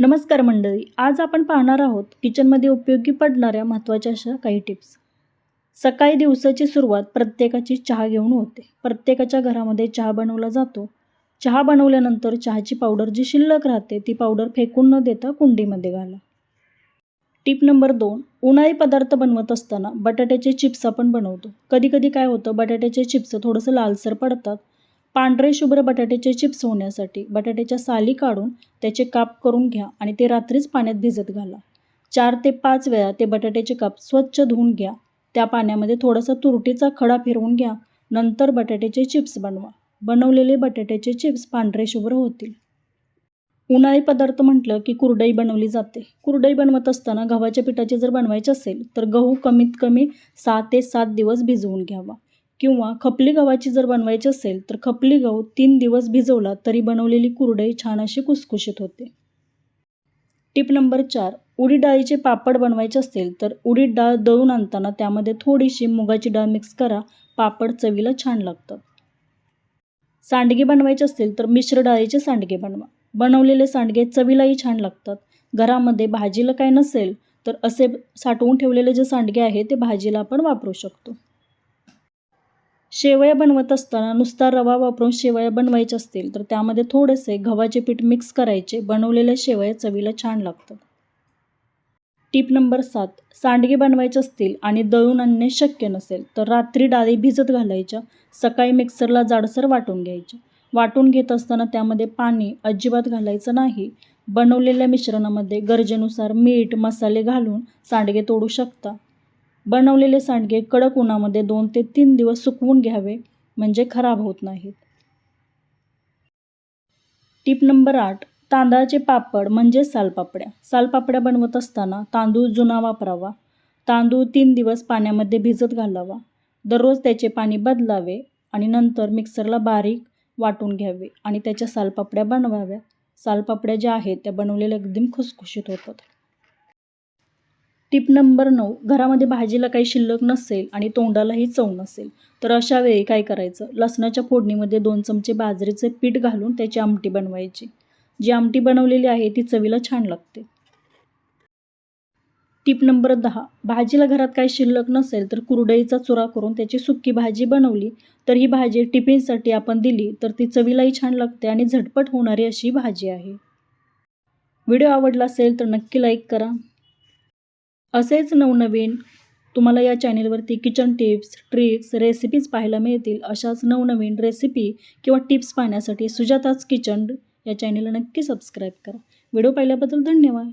नमस्कार मंडळी आज आपण पाहणार आहोत किचनमध्ये उपयोगी पडणाऱ्या महत्त्वाच्या अशा काही टिप्स. सकाळी दिवसाची सुरुवात प्रत्येकाची चहा घेऊन होते. प्रत्येकाच्या घरामध्ये चहा बनवला जातो. चहा बनवल्यानंतर चहाची पावडर जी शिल्लक राहते ती पावडर फेकून न देता कुंडीमध्ये घाला. टिप नंबर दोन उन्हाळी पदार्थ बनवत असताना बटाट्याचे चिप्स आपण बनवतो. कधीकधी काय होतं बटाट्याचे चिप्स थोडंसं लालसर पडतात. पांढरे शुभ्र बटाट्याचे चिप्स होण्यासाठी बटाट्याच्या साली काढून त्याचे काप करून घ्या आणि ते रात्रीच पाण्यात भिजत घाला. चार ते पाच वेळा ते बटाट्याचे काप स्वच्छ धुवून घ्या. त्या पाण्यामध्ये थोडासा तुरटीचा खडा फिरवून घ्या. नंतर बटाट्याचे चिप्स बनवा. बनवलेले बटाट्याचे चिप्स पांढरे शुभ्र होतील. उन्हाळी पदार्थ म्हटलं की कुरडई बनवली जाते. कुरडई बनवत असताना गव्हाच्या पिठाचे जर बनवायचे असेल तर गहू कमीत कमी सहा ते सात दिवस भिजवून घ्यावा. किंवा खपली गव्हाची जर बनवायची असेल तर खपली गहू तीन दिवस भिजवला तरी बनवलेली कुरडई छान अशी कुसकुशीत होते. टिप नंबर चार उडीद डाळीचे पापड बनवायचे असतील तर उडीद डाळ दळून आणताना त्यामध्ये थोडीशी मुगाची डाळ मिक्स करा पापड चवीला छान लागतात. सांडगे बनवायचे असतील तर मिश्र डाळीचे सांडगे बनवा. बनवलेले सांडगे चवीलाही छान लागतात. घरामध्ये भाजीला काय नसेल तर असे साठवून ठेवलेले जे सांडगे आहे ते भाजीला आपण वापरू शकतो. शेवया बनवत असताना नुसता रवा वापरून शेवया बनवायच्या असतील तर त्यामध्ये थोडेसे गव्हाचे पीठ मिक्स करायचे बनवलेल्या शेवया चवीला छान लागतात. टीप नंबर सात सांडगे बनवायचे असतील आणि दळून आणणे शक्य नसेल तर रात्री डाळी भिजत घालायच्या सकाळी मिक्सरला जाडसर वाटून घ्यायच्या वाटून घेत असताना त्यामध्ये पाणी अजिबात घालायचं नाही. बनवलेल्या मिश्रणामध्ये गरजेनुसार मीठ मसाले घालून सांडगे तोडू शकता. बनवलेले सांडगे कडक उन्हामध्ये दोन ते तीन दिवस सुकवून घ्यावे म्हणजे खराब होत नाहीत. टीप नंबर आठ तांदळाचे पापड म्हणजे सालपापड्या. सालपापड्या बनवत असताना तांदूळ जुना वापरावा. तांदूळ तीन दिवस पाण्यामध्ये भिजत घालावा. दररोज त्याचे पाणी बदलावे आणि नंतर मिक्सरला बारीक वाटून घ्यावे आणि त्याच्या सालपापड्या बनवाव्या. सालपापड्या ज्या आहेत त्या बनवलेल्या एकदम खुसखुशीत होतात. टिप नंबर नऊ घरामध्ये भाजीला काही शिल्लक नसेल आणि तोंडालाही चव नसेल तर अशा वेळी काय करायचं? लसणाच्या फोडणीमध्ये दोन चमचे बाजरीचे पीठ घालून त्याची आमटी बनवायची. जी आमटी बनवलेली आहे ती चवीला छान लागते. टिप नंबर दहा भाजीला घरात काही शिल्लक नसेल तर कुरडईचा चुरा करून त्याची सुक्की भाजी बनवली तर ही भाजी टिफिनसाठी आपण दिली तर ती चवीलाही छान लागते आणि झटपट होणारी अशी भाजी आहे. व्हिडिओ आवडला असेल तर नक्की लाईक करा. असेच नवनवीन तुम्हाला या चॅनेलवरती किचन टिप्स ट्रिक्स रेसिपीज पाहायला मिळतील. अशाच नवनवीन रेसिपी किंवा टिप्स पाहण्यासाठी सुजाताच किचन या चॅनेलला नक्की सबस्क्राईब करा. व्हिडिओ पाहिल्याबद्दल धन्यवाद.